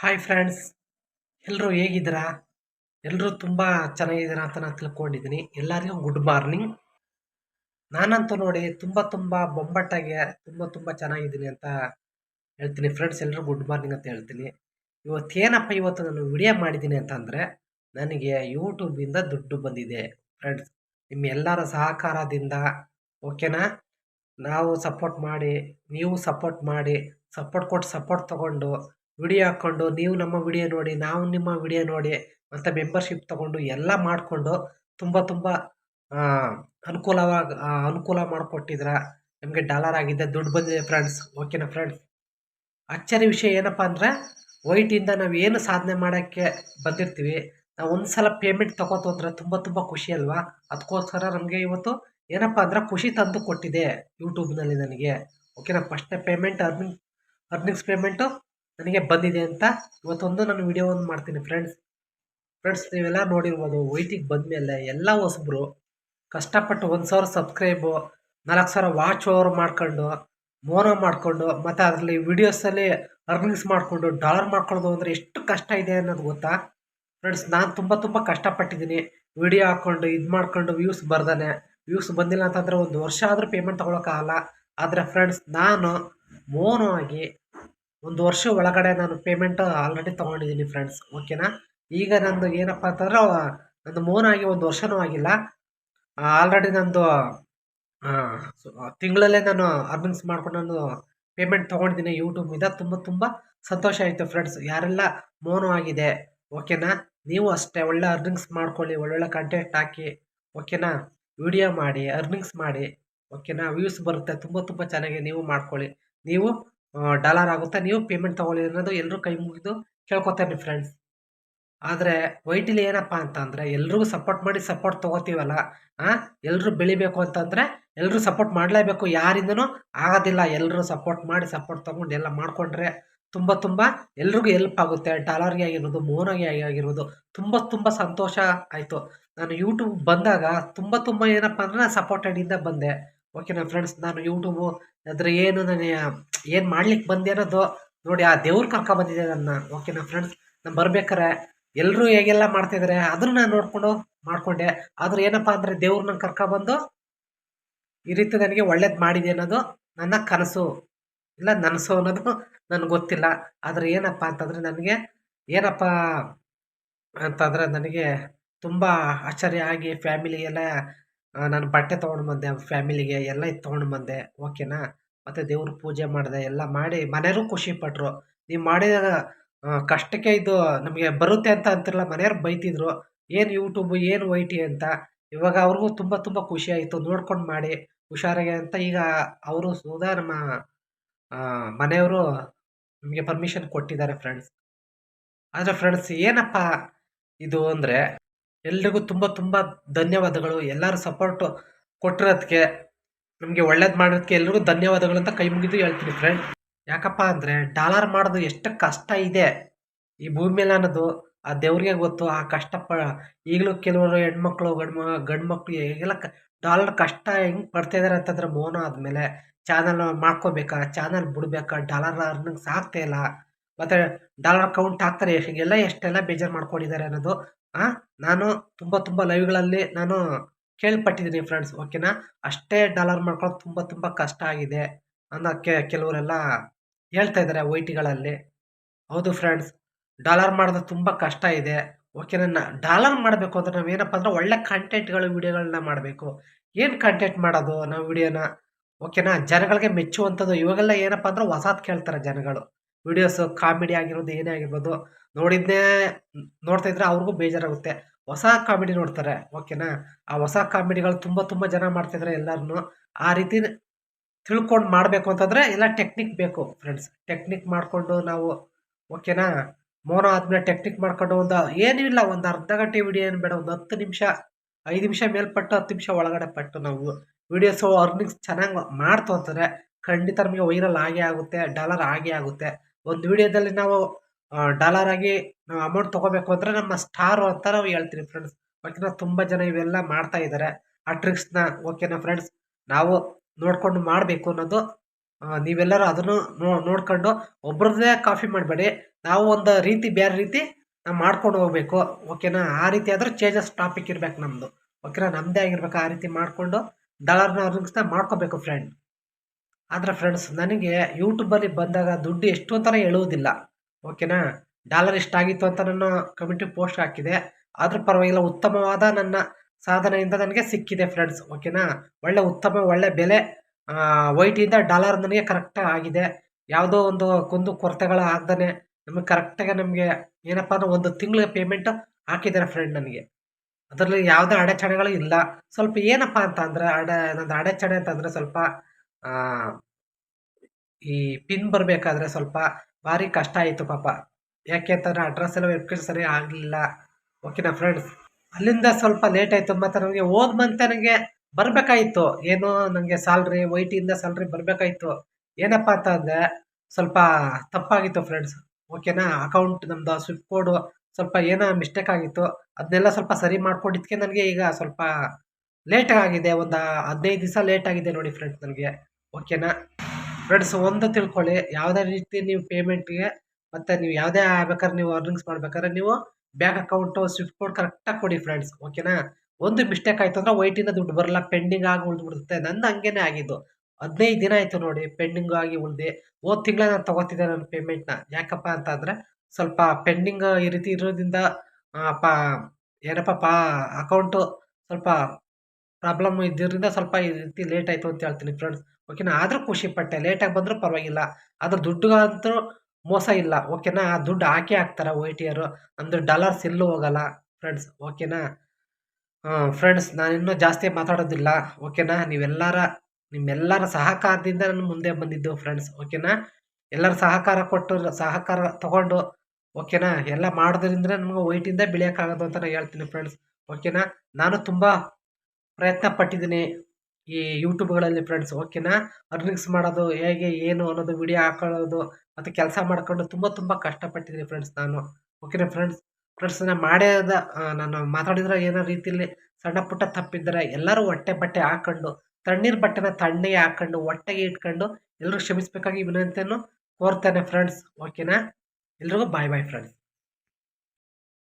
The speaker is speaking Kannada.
ಹಾಯ್ ಫ್ರೆಂಡ್ಸ್ ಎಲ್ಲರೂ ಹೇಗಿದ್ದೀರಾ? ಎಲ್ಲರೂ ತುಂಬ ಚೆನ್ನಾಗಿದ್ದೀರಾ ಅಂತ ನಾನು ತಿಳ್ಕೊಂಡಿದ್ದೀನಿ. ಎಲ್ಲರಿಗೂ ಗುಡ್ ಮಾರ್ನಿಂಗ್ ನಾನಂತೂ ನೋಡಿ ತುಂಬ ತುಂಬ ಬೊಂಬಟ್ಟಾಗಿ ತುಂಬ ತುಂಬ ಚೆನ್ನಾಗಿದ್ದೀನಿ ಅಂತ ಹೇಳ್ತೀನಿ. ಫ್ರೆಂಡ್ಸ್ ಎಲ್ಲರೂ ಗುಡ್ ಮಾರ್ನಿಂಗ್ ಅಂತ ಹೇಳ್ತೀನಿ. ಇವತ್ತು ಏನಪ್ಪ ಇವತ್ತು ನಾನು ವಿಡಿಯೋ ಮಾಡಿದ್ದೀನಿ ಅಂತಂದರೆ ನನಗೆ ಯೂಟ್ಯೂಬಿಂದ ದುಡ್ಡು ಬಂದಿದೆ. ಫ್ರೆಂಡ್ಸ್ ನಿಮ್ಮ ಎಲ್ಲರ ಸಹಕಾರದಿಂದ ಓಕೆನಾ ನಾವು ಸಪೋರ್ಟ್ ಮಾಡಿ, ನೀವು ಸಪೋರ್ಟ್ ಮಾಡಿ ಸಪೋರ್ಟ್ ಕೊಟ್ಟು ಸಪೋರ್ಟ್ ತೊಗೊಂಡು ವಿಡಿಯೋ ಹಾಕ್ಕೊಂಡು ನೀವು ನಮ್ಮ ವಿಡಿಯೋ ನೋಡಿ, ನಾವು ನಿಮ್ಮ ವಿಡಿಯೋ ನೋಡಿ ಅಂತ ಮೆಂಬರ್ಶಿಪ್ ತೊಗೊಂಡು ಎಲ್ಲ ಮಾಡಿಕೊಂಡು ತುಂಬ ತುಂಬ ಅನುಕೂಲವಾಗಿ ಅನುಕೂಲ ಮಾಡಿಕೊಟ್ಟಿದ್ರ ನಮಗೆ ಡಾಲರ್ ಆಗಿದೆ, ದುಡ್ಡು ಬಂದಿದೆ ಫ್ರೆಂಡ್ಸ್ ಓಕೆನಾ ಫ್ರೆಂಡ್ಸ್ ಅಚ್ಚರಿ ವಿಷಯ ಏನಪ್ಪ ಅಂದರೆ ವೈಟಿಂದ ನಾವು ಏನು ಸಾಧನೆ ಮಾಡೋಕ್ಕೆ ಬಂದಿರ್ತೀವಿ, ನಾವು ಒಂದು ಸಲ ಪೇಮೆಂಟ್ ತಗೋತು ಅಂದರೆ ತುಂಬ ತುಂಬ ಖುಷಿ ಅಲ್ವಾ? ಅದಕ್ಕೋಸ್ಕರ ನಮಗೆ ಇವತ್ತು ಏನಪ್ಪ ಅಂದರೆ ಖುಷಿ ತಂದು ಕೊಟ್ಟಿದೆ ಯೂಟ್ಯೂಬ್ನಲ್ಲಿ ನನಗೆ. ಓಕೆನಾ first payment earning earnings payment ನನಗೆ ಬಂದಿದೆ ಅಂತ ಇವತ್ತೊಂದು ನಾನು ವಿಡಿಯೋ ಒಂದು ಮಾಡ್ತೀನಿ ಫ್ರೆಂಡ್ಸ್ ಫ್ರೆಂಡ್ಸ್ ನೀವೆಲ್ಲ ನೋಡಿರ್ಬೋದು ವೈಟಿಗೆ ಬಂದಮೇಲೆ ಎಲ್ಲ ಹೊಸಬ್ರು ಕಷ್ಟಪಟ್ಟು ಒಂದು ಸಾವಿರ ಸಬ್ಸ್ಕ್ರೈಬು ನಾಲ್ಕು ಸಾವಿರ ವಾಚ್ ಓವರ್ ಮಾಡ್ಕೊಂಡು ಮೋನೋ ಮಾಡಿಕೊಂಡು, ಮತ್ತು ಅದರಲ್ಲಿ ವೀಡಿಯೋಸಲ್ಲಿ ಅರ್ನಿಂಗ್ಸ್ ಮಾಡಿಕೊಂಡು ಡಾಲರ್ ಮಾಡ್ಕೊಳ್ಳೋದು ಅಂದರೆ ಎಷ್ಟು ಕಷ್ಟ ಇದೆ ಅನ್ನೋದು ಗೊತ್ತಾ? ಫ್ರೆಂಡ್ಸ್ ನಾನು ತುಂಬ ತುಂಬ ಕಷ್ಟಪಟ್ಟಿದ್ದೀನಿ. ವಿಡಿಯೋ ಹಾಕ್ಕೊಂಡು ಇದು ಮಾಡ್ಕೊಂಡು ವ್ಯೂಸ್ ಬರ್ದಾನೆ. ವ್ಯೂಸ್ ಬಂದಿಲ್ಲ ಅಂತಂದರೆ ಒಂದು ವರ್ಷ ಆದರೂ ಪೇಮೆಂಟ್ ತೊಗೊಳಕ್ಕಾಗಲ್ಲ ಆದರೆ ಫ್ರೆಂಡ್ಸ್ ನಾನು ಮೋನೋ ಆಗಿ ಒಂದು ವರ್ಷ ಒಳಗಡೆ ನಾನು ಪೇಮೆಂಟ್ ಆಲ್ರೆಡಿ ತೊಗೊಂಡಿದ್ದೀನಿ ಫ್ರೆಂಡ್ಸ್ ಓಕೆನಾ ಈಗ ನಂದು ಏನಪ್ಪ ಅಂತಂದ್ರೆ, ನಂದು ಮೋನ್ ಆಗಿ ಒಂದು ವರ್ಷವೂ ಆಗಿಲ್ಲ. ಆಲ್ರೆಡಿ ನಂದು ತಿಂಗಳಲ್ಲೇ ನಾನು ಅರ್ನಿಂಗ್ಸ್ ಮಾಡ್ಕೊಂಡು ನಾನು ಪೇಮೆಂಟ್ ತೊಗೊಂಡಿದ್ದೀನಿ ಯೂಟ್ಯೂಬಿಂದ ತುಂಬ ತುಂಬ ಸಂತೋಷ ಆಯಿತು ಫ್ರೆಂಡ್ಸ್ ಯಾರೆಲ್ಲ ಮೋನು ಆಗಿದೆ ಓಕೆನಾ ನೀವು ಅಷ್ಟೇ ಒಳ್ಳೆ ಅರ್ನಿಂಗ್ಸ್ ಮಾಡ್ಕೊಳ್ಳಿ, ಒಳ್ಳೊಳ್ಳೆ ಕಂಟೆಂಟ್ ಹಾಕಿ ಓಕೆನಾ ವಿಡಿಯೋ ಮಾಡಿ ಅರ್ನಿಂಗ್ಸ್ ಮಾಡಿ ಓಕೆನಾ ವ್ಯೂಸ್ ಬರುತ್ತೆ, ತುಂಬ ತುಂಬ ಚೆನ್ನಾಗಿ ನೀವು ಮಾಡ್ಕೊಳ್ಳಿ. ನೀವು ಡಾಲರ್ ಆಗುತ್ತೆ? ನೀವು ಪೇಮೆಂಟ್ ತೊಗೊಳ್ಳಿ ಅನ್ನೋದು ಎಲ್ಲರೂ ಕೈ ಮುಗಿದು ಕೇಳ್ಕೊತಾರೆ ಫ್ರೆಂಡ್ಸ್ ಆದರೆ ವೈಟಲ್ಲಿ ಏನಪ್ಪ ಅಂತಂದರೆ ಎಲ್ರಿಗೂ ಸಪೋರ್ಟ್ ಮಾಡಿ ಸಪೋರ್ಟ್ ತೊಗೋತೀವಲ್ಲ ಎಲ್ಲರೂ ಬೆಳಿಬೇಕು ಅಂತಂದರೆ ಎಲ್ಲರೂ ಸಪೋರ್ಟ್ ಮಾಡಲೇಬೇಕು. ಯಾರಿಂದನೂ ಆಗೋದಿಲ್ಲ. ಎಲ್ಲರೂ ಸಪೋರ್ಟ್ ಮಾಡಿ ಸಪೋರ್ಟ್ ತೊಗೊಂಡು ಎಲ್ಲ ಮಾಡಿಕೊಂಡ್ರೆ ತುಂಬ ತುಂಬ ಎಲ್ರಿಗೂ ಎಲ್ಪ್ ಆಗುತ್ತೆ. ಡಾಲರ್ಗೆ ಆಗಿರ್ಬೋದು ಮೋನಾಗೆ ಆಗಿರ್ಬೋದು, ತುಂಬ ತುಂಬ ಸಂತೋಷ ಆಯಿತು. ನಾನು ಯೂಟ್ಯೂಬ್ ಬಂದಾಗ ತುಂಬ ತುಂಬ ಏನಪ್ಪ ಅಂದರೆ ನಾನು ಸಪೋರ್ಟೆಡಿಂದ ಬಂದೆ. ಓಕೆನಾ ಫ್ರೆಂಡ್ಸ್ ನಾನು ಯೂಟ್ಯೂಬು ಅದರ ಏನು ನಾನು ಏನು ಮಾಡ್ಲಿಕ್ಕೆ ಬಂದೆ ನೋಡಿ ಆ ದೇವ್ರು ಕರ್ಕೊಂಬಂದಿದೆ ನನ್ನ. ಓಕೆನಾ ಫ್ರೆಂಡ್ಸ್ ನಾನು ಬರ್ಬೇಕಾರೆ ಎಲ್ಲರೂ ಹೇಗೆಲ್ಲ ಮಾಡ್ತಿದ್ದಾರೆ ಅದನ್ನ ನಾನು ನೋಡಿಕೊಂಡು ಮಾಡಿಕೊಂಡೆ. ಆದ್ರೆ ಏನಪ್ಪ ಅಂದರೆ ದೇವ್ರನ್ನ ಕರ್ಕೊಬಂದು ಈ ರೀತಿ ನನಗೆ ಒಳ್ಳೇದು ಮಾಡಿದೆ ಅನ್ನೋದು ನನ್ನ ಕನಸು. ಇಲ್ಲ ನನಸು ಅನ್ನೋದು ನನಗೆ ಗೊತ್ತಿಲ್ಲ. ಆದರೆ ಏನಪ್ಪ ಅಂತಂದರೆ ನನಗೆ ಏನಪ್ಪ ಅಂತಂದರೆ ನನಗೆ ತುಂಬ ಆಶ್ಚರ್ಯ ಆಗಿ ಫ್ಯಾಮಿಲಿ ಎಲ್ಲ ನಾನು ಬಟ್ಟೆ ತೊಗೊಂಡು ಬಂದೆ ಫ್ಯಾಮಿಲಿಗೆ ಎಲ್ಲ ಇದು ತೊಗೊಂಡು ಬಂದೆ. ಓಕೆನಾ ಮತ್ತು ದೇವ್ರ ಪೂಜೆ ಮಾಡಿದೆ ಎಲ್ಲ ಮಾಡಿ ಮನೆಯವರು ಖುಷಿಪಟ್ಟರು ನೀವು ಮಾಡಿದ ಕಷ್ಟಕ್ಕೆ ಇದು ನಮಗೆ ಬರುತ್ತೆ ಅಂತ ಅಂತಿರಲ್ಲ ಮನೆಯವ್ರು ಬೈತಿದ್ರು. ಏನು ಯೂಟ್ಯೂಬು ಏನು ವೈ ಟಿ ಅಂತ. ಇವಾಗ ಅವ್ರಿಗೂ ತುಂಬ ತುಂಬ ಖುಷಿ ಆಯಿತು. ನೋಡ್ಕೊಂಡು ಮಾಡಿ, ಹುಷಾರಾಗಿ ಅಂತ ಈಗ ಅವರು ಸುಧಾ ನಮ್ಮ ಮನೆಯವರು ನಮಗೆ ಪರ್ಮಿಷನ್ ಕೊಟ್ಟಿದ್ದಾರೆ ಫ್ರೆಂಡ್ಸ್ ಆದರೆ ಫ್ರೆಂಡ್ಸ್ ಏನಪ್ಪ ಇದು ಅಂದರೆ ಎಲ್ರಿಗೂ ತುಂಬ ತುಂಬ ಧನ್ಯವಾದಗಳು. ಎಲ್ಲರೂ ಸಪೋರ್ಟು ಕೊಟ್ಟಿರೋದಕ್ಕೆ ನಮಗೆ ಒಳ್ಳೇದು ಮಾಡೋದಕ್ಕೆ ಎಲ್ಲರೂ ಧನ್ಯವಾದಗಳು ಅಂತ ಕೈ ಮುಗಿದು ಹೇಳ್ತೀನಿ ಫ್ರೆಂಡ್. ಯಾಕಪ್ಪ ಅಂದರೆ ಡಾಲರ್ ಮಾಡೋದು ಎಷ್ಟು ಕಷ್ಟ ಇದೆ. ಈ ಭೂಮಿ ಮೇಲೆ ಅನ್ನೋದು ಆ ದೇವ್ರಿಗೆ ಗೊತ್ತು, ಆ ಕಷ್ಟ ಪ, ಈಗಲೂ ಕೆಲವರು ಹೆಣ್ಮಕ್ಳು, ಗಂಡು ಗಂಡು ಮಕ್ಕಳು ಈಗೆಲ್ಲ ಕ, ಡಾಲರ್ ಕಷ್ಟ ಹೆಂಗೆ ಪಡ್ತಾ ಇದ್ದಾರೆ ಅಂತಂದ್ರೆ ಮೋನ ಆದಮೇಲೆ ಚಾನಲ್ ಮಾಡ್ಕೋಬೇಕಾ, ಚಾನಲ್ ಬಿಡ್ಬೇಕಾ, ಡಾಲರ್ ಅರ್ನಿಂಗ್ಸ್ ಆಗ್ತಾ ಇಲ್ಲ. ಮತ್ತು ಡಾಲರ್ ಕೌಂಟ್ ಆಗ್ತಾರೆ ಹೀಗೆಲ್ಲ ಎಷ್ಟೆಲ್ಲ ಬೇಜಾರು ಮಾಡ್ಕೊಂಡಿದ್ದಾರೆ ಅನ್ನೋದು ನಾನು ತುಂಬ ತುಂಬ ಲೈವ್ಗಳಲ್ಲಿ ನಾನು ಕೇಳ್ಪಟ್ಟಿದ್ದೀನಿ ಫ್ರೆಂಡ್ಸ್ ಓಕೆನಾ ಅಷ್ಟೇ ಡಾಲರ್ ಮಾಡ್ಕೊಳ್ಳೋದು ತುಂಬ ತುಂಬ ಕಷ್ಟ ಆಗಿದೆ ಅನ್ನೋಕ್ಕೆ ಕೆಲವರೆಲ್ಲ ಹೇಳ್ತಾ ಇದ್ದಾರೆ ವೈ ಟಿಗಳಲ್ಲಿ ಹೌದು ಫ್ರೆಂಡ್ಸ್ ಡಾಲರ್ ಮಾಡೋದು ತುಂಬ ಕಷ್ಟ ಇದೆ ಓಕೆನಾ ಡಾಲರ್ ಮಾಡಬೇಕು ಅಂದರೆ ನಾವು ಏನಪ್ಪ ಅಂದರೆ ಒಳ್ಳೆ ಕಂಟೆಂಟ್ಗಳು ವೀಡಿಯೋಗಳನ್ನ ಮಾಡಬೇಕು. ಏನು ಕಂಟೆಂಟ್ ಮಾಡೋದು ನಾವು ವಿಡಿಯೋನ ಓಕೆನಾ ಜನಗಳಿಗೆ ಮೆಚ್ಚುವಂಥದ್ದು ಇವಾಗೆಲ್ಲ ಏನಪ್ಪ ಅಂದ್ರೆ ಹೊಸಾದ್ ಕೇಳ್ತಾರೆ ಜನಗಳು. ವಿಡಿಯೋಸು ಕಾಮಿಡಿ ಆಗಿರೋದು ಏನೇ ಆಗಿರ್ಬೋದು, ನೋಡಿದ್ನೇ, ನೋಡ್ತಾ ಇದ್ರೆ ಅವ್ರಿಗೂ ಬೇಜಾರಾಗುತ್ತೆ. ಹೊಸ ಕಾಮಿಡಿ ನೋಡ್ತಾರೆ. ಓಕೆನಾ ಆ ಹೊಸ ಕಾಮಿಡಿಗಳು ತುಂಬ ತುಂಬ ಜನ ಮಾಡ್ತಿದ್ದಾರೆ ಎಲ್ಲರೂ ಆ ರೀತಿ ತಿಳ್ಕೊಂಡು ಮಾಡಬೇಕು ಅಂತಂದರೆ ಎಲ್ಲ ಟೆಕ್ನಿಕ್ ಬೇಕು ಫ್ರೆಂಡ್ಸ್ ಟೆಕ್ನಿಕ್ ಮಾಡಿಕೊಂಡು ನಾವು ಓಕೆನಾ ಮೋನೋ ಆದಮೇಲೆ ಟೆಕ್ನಿಕ್ ಮಾಡ್ಕೊಂಡು ಒಂದು ಏನೂ ಇಲ್ಲ, ಒಂದು ಅರ್ಧ ಗಂಟೆ ವಿಡಿಯೋ ಏನು ಬೇಡ, ಒಂದು ಹತ್ತು ನಿಮಿಷ, ಐದು ನಿಮಿಷ ಮೇಲ್ಪಟ್ಟು ಹತ್ತು ನಿಮಿಷ ಒಳಗಡೆ ಪಟ್ಟು ನಾವು ವಿಡಿಯೋಸು ಅರ್ನಿಂಗ್ಸ್ ಚೆನ್ನಾಗಿ ಮಾಡ್ತು ಅಂತಂದರೆ ಖಂಡಿತ ನಮಗೆ ವೈರಲ್ ಆಗೇ ಆಗುತ್ತೆ, ಡಾಲರ್ ಆಗೇ ಆಗುತ್ತೆ. ಒಂದು ವಿಡಿಯೋದಲ್ಲಿ ನಾವು ಡಾಲರ್ ಆಗಿ ನಾವು ಅಮೌಂಟ್ ತೊಗೋಬೇಕು ಅಂದರೆ ನಮ್ಮ ಸ್ಟಾರು ಅಂತ ನಾವು ಹೇಳ್ತೀವಿ ಫ್ರೆಂಡ್ಸ್ ಓಕೆನಾ ತುಂಬ ಜನ ಇವೆಲ್ಲ ಮಾಡ್ತಾ ಇದ್ದಾರೆ ಆ ಟ್ರಿಕ್ಸ್ನ ಓಕೆನಾ ಫ್ರೆಂಡ್ಸ್ ನಾವು ನೋಡಿಕೊಂಡು ಮಾಡಬೇಕು ಅನ್ನೋದು ನೀವೆಲ್ಲರೂ ಅದನ್ನು ನೋಡ್ಕೊಂಡು ಒಬ್ರದ್ದೇ ಕಾಫಿ ಮಾಡಬೇಡಿ. ನಾವು ಒಂದು ರೀತಿ ಬೇರೆ ರೀತಿ ನಾವು ಮಾಡ್ಕೊಂಡು ಹೋಗ್ಬೇಕು. ಓಕೆನಾ ಆ ರೀತಿ ಆದರೂ ಚೇಂಜಸ್ ಟಾಪಿಕ್ ಇರಬೇಕು ನಮ್ಮದು ಓಕೆನಾ ನಮ್ಮದೇ ಆಗಿರ್ಬೇಕು ಆ ರೀತಿ ಮಾಡಿಕೊಂಡು ಡಾಲರ್ನ ರಿಕ್ಸ್ನ ಮಾಡ್ಕೋಬೇಕು ಫ್ರೆಂಡ್ ಆದರೆ ಫ್ರೆಂಡ್ಸ್ ನನಗೆ ಯೂಟ್ಯೂಬಲ್ಲಿ ಬಂದಾಗ ದುಡ್ಡು ಎಷ್ಟು ಅಂತಾನೆ ಹೇಳುವುದಿಲ್ಲ. ಓಕೆನಾ? ಡಾಲರ್ ಇಷ್ಟಾಗಿತ್ತು ಅಂತ ನಾನು ಕಮಿಟಿ ಪೋಸ್ಟ್ ಹಾಕಿದೆ. ಆದರೂ ಪರವಾಗಿಲ್ಲ, ಉತ್ತಮವಾದ ನನ್ನ ಸಾಧನೆಯಿಂದ ನನಗೆ ಸಿಕ್ಕಿದೆ ಫ್ರೆಂಡ್ಸ್ ಓಕೆನಾ? ಒಳ್ಳೆ ಉತ್ತಮ, ಒಳ್ಳೆ ಬೆಲೆ ವೈಟಿಂದ ಡಾಲರ್ ನನಗೆ ಕರೆಕ್ಟಾಗಿ ಆಗಿದೆ. ಯಾವುದೋ ಒಂದು ಕುಂದು ಕೊರತೆಗಳು ಆಗ್ದೇ ನಮಗೆ ಕರೆಕ್ಟಾಗಿ ನಮಗೆ ಏನಪ್ಪ ಅಂದ್ರೆ ಒಂದು ತಿಂಗಳ ಪೇಮೆಂಟ್ ಹಾಕಿದ್ದಾರೆ ಫ್ರೆಂಡ್ ನನಗೆ. ಅದರಲ್ಲಿ ಯಾವುದೇ ಅಡೆಚಣೆಗಳು ಇಲ್ಲ. ಸ್ವಲ್ಪ ಏನಪ್ಪ ಅಂತ ಅಂದರೆ, ಅಡೆ, ನಂದು ಅಡೆಚಣೆ ಅಂತಂದರೆ ಸ್ವಲ್ಪ ಈ ಪಿನ್ ಬರಬೇಕಾದ್ರೆ ಸ್ವಲ್ಪ ಭಾರಿ ಕಷ್ಟ ಆಯಿತು ಪಾಪ. ಯಾಕೆ ಅಂತಂದರೆ ಅಡ್ರೆಸ್ ಎಲ್ಲ ವೆರಿಫಿಕೇಶನ್ ಸರಿ ಆಗಲಿಲ್ಲ. ಓಕೆನಾ ಫ್ರೆಂಡ್ಸ್ ಅಲ್ಲಿಂದ ಸ್ವಲ್ಪ ಲೇಟ್ ಆಯಿತು ಮತ್ತು ನನಗೆ ಹೋದ ಮಂತೆ ನನಗೆ ಬರಬೇಕಾಯಿತ್ತು ಏನು ನನಗೆ ಸ್ಯಾಲ್ರಿ ವೈಟಿಯಿಂದ ಸ್ಯಾಲ್ರಿ ಬರಬೇಕಾಯಿತ್ತು ಏನಪ್ಪ ಅಂತ ಅಂದರೆ ಸ್ವಲ್ಪ ತಪ್ಪಾಗಿತ್ತು ಫ್ರೆಂಡ್ಸ್ ಓಕೆನಾ ಅಕೌಂಟ್ ನಮ್ಮದು ಸ್ವಿಫ್ಟ್ ಕೋಡು ಸ್ವಲ್ಪ ಏನೋ ಮಿಸ್ಟೇಕ್ ಆಗಿತ್ತು. ಅದನ್ನೆಲ್ಲ ಸ್ವಲ್ಪ ಸರಿ ಮಾಡ್ಕೊಂಡಿದ್ದಕ್ಕೆ ನನಗೆ ಈಗ ಸ್ವಲ್ಪ ಲೇಟ್ ಆಗಿದೆ. ಒಂದು ಹದಿನೈದು ದಿವಸ ಲೇಟ್ ಆಗಿದೆ ನೋಡಿ ಫ್ರೆಂಡ್ಸ್ ನನಗೆ. ಓಕೆನಾ ಫ್ರೆಂಡ್ಸ್ ಒಂದು ತಿಳ್ಕೊಳ್ಳಿ, ಯಾವುದೇ ರೀತಿ ನೀವು ಪೇಮೆಂಟ್ಗೆ ಮತ್ತು ನೀವು ಯಾವುದೇ ಆಗ್ಬೇಕಾದ್ರೆ ನೀವು ಅರ್ನಿಂಗ್ಸ್ ಮಾಡ್ಬೇಕಾದ್ರೆ ನೀವು ಬ್ಯಾಂಕ್ ಅಕೌಂಟು ಸ್ವಿಫ್ಟ್ ಕೋಡ್ ಕರೆಕ್ಟಾಗಿ ಕೊಡಿ ಫ್ರೆಂಡ್ಸ್ ಓಕೆನಾ ಒಂದು ಮಿಸ್ಟೇಕ್ ಆಯಿತು ಅಂದರೆ ವೈಟಿಂದ ದುಡ್ಡು ಬರಲ್ಲ ಪೆಂಡಿಂಗ್ ಆಗಿ ಉಳಿದ್ಬಿಡುತ್ತೆ. ನನ್ನ ಹಂಗೇನೆ ಆಗಿದ್ದು. ಹದಿನೈದು ದಿನ ಆಯಿತು ನೋಡಿ ಪೆಂಡಿಂಗ್ ಆಗಿ ಉಳ್ದಿ. ಹೋದ ತಿಂಗಳ ನಾನು ತೊಗೋತಿದ್ದೆ ನನ್ನ ಪೇಮೆಂಟ್ನ ಯಾಕಪ್ಪ ಅಂತ ಅಂದರೆ ಸ್ವಲ್ಪ ಪೆಂಡಿಂಗ್ ಈ ರೀತಿ ಇರೋದ್ರಿಂದ ಪ, ಏನಪ್ಪ, ಪಾ ಅಕೌಂಟು ಸ್ವಲ್ಪ ಪ್ರಾಬ್ಲಮ್ ಇದ್ದಿದ್ದರಿಂದ ಸ್ವಲ್ಪ ಈ ರೀತಿ ಲೇಟ್ ಆಯಿತು ಅಂತ ಹೇಳ್ತೀನಿ ಫ್ರೆಂಡ್ಸ್ ಓಕೆನಾ ಆದರೂ ಖುಷಿ ಪಟ್ಟೆ. ಲೇಟಾಗಿ ಬಂದರೂ ಪರವಾಗಿಲ್ಲ. ಆದ್ರೆ ದುಡ್ಡುಗಂತೂ ಮೋಸ ಇಲ್ಲ. ಓಕೆನಾ ಆ ದುಡ್ಡು ಹಾಕಿ ಹಾಕ್ತಾರೆ ವೈ ಟಿ ಆರು ಅಂದರೆ ಡಾಲರ್ಸ್ ಇಲ್ಲೂ ಹೋಗಲ್ಲ. ಫ್ರೆಂಡ್ಸ್ ಓಕೆನಾ ಫ್ರೆಂಡ್ಸ್ ನಾನಿನ್ನೂ ಜಾಸ್ತಿ ಮಾತಾಡೋದಿಲ್ಲ. ಓಕೆನಾ ನೀವೆಲ್ಲರ, ನಿಮ್ಮೆಲ್ಲರ ಸಹಕಾರದಿಂದ ನಾನು ಮುಂದೆ ಬಂದಿದ್ದು ಫ್ರೆಂಡ್ಸ್ ಓಕೆನಾ ಎಲ್ಲರ ಸಹಕಾರ ಕೊಟ್ಟು, ಸಹಕಾರ ತಗೊಂಡು ಓಕೆನಾ ಎಲ್ಲ ಮಾಡೋದ್ರಿಂದ ನಮಗೆ ವೈಟಿಂದ ಬೆಳೆಯೋಕ್ಕಾಗೋದು ಅಂತ ನಾನು ಹೇಳ್ತೀನಿ ಫ್ರೆಂಡ್ಸ್ ಓಕೆನಾ ನಾನು ತುಂಬ ಪ್ರಯತ್ನ ಪಟ್ಟಿದ್ದೀನಿ. ಈ ಯೂಟ್ಯೂಬ್ಗಳಲ್ಲಿ ಫ್ರೆಂಡ್ಸ್ ಓಕೆನಾ ಅರ್ನಿಂಗ್ಸ್ ಮಾಡೋದು ಹೇಗೆ, ಏನು ಅನ್ನೋದು ವಿಡಿಯೋ ಹಾಕೊಳ್ಳೋದು ಮತ್ತು ಕೆಲಸ ಮಾಡಿಕೊಂಡು ತುಂಬ ತುಂಬ ಕಷ್ಟಪಟ್ಟಿದ್ದೀನಿ ಫ್ರೆಂಡ್ಸ್ ನಾನು ಓಕೆನಾ ಫ್ರೆಂಡ್ಸ್ ಫ್ರೆಂಡ್ಸ್ ನಾನು ಮಾಡ್ಯಾದ ನಾನು ಮಾತಾಡಿದ್ರೆ ಏನೋ ರೀತಿಯಲ್ಲಿ ಸಣ್ಣ ಪುಟ್ಟ ತಪ್ಪಿದ್ದರೆ ಎಲ್ಲರೂ ಹೊಟ್ಟೆ ಬಟ್ಟೆ ಹಾಕೊಂಡು, ತಣ್ಣೀರು ಬಟ್ಟೆನ ತಣ್ಣಗೆ ಹಾಕೊಂಡು, ಹೊಟ್ಟೆಗೆ ಇಟ್ಕೊಂಡು ಎಲ್ಲರೂ ಕ್ಷಮಿಸಬೇಕಾಗಿ ವಿನಂತಿಯನ್ನು ಕೋರ್ತೇನೆ ಫ್ರೆಂಡ್ಸ್ ಓಕೆನಾ ಎಲ್ರಿಗೂ ಬಾಯ್ ಬಾಯ್ ಫ್ರೆಂಡ್ಸ್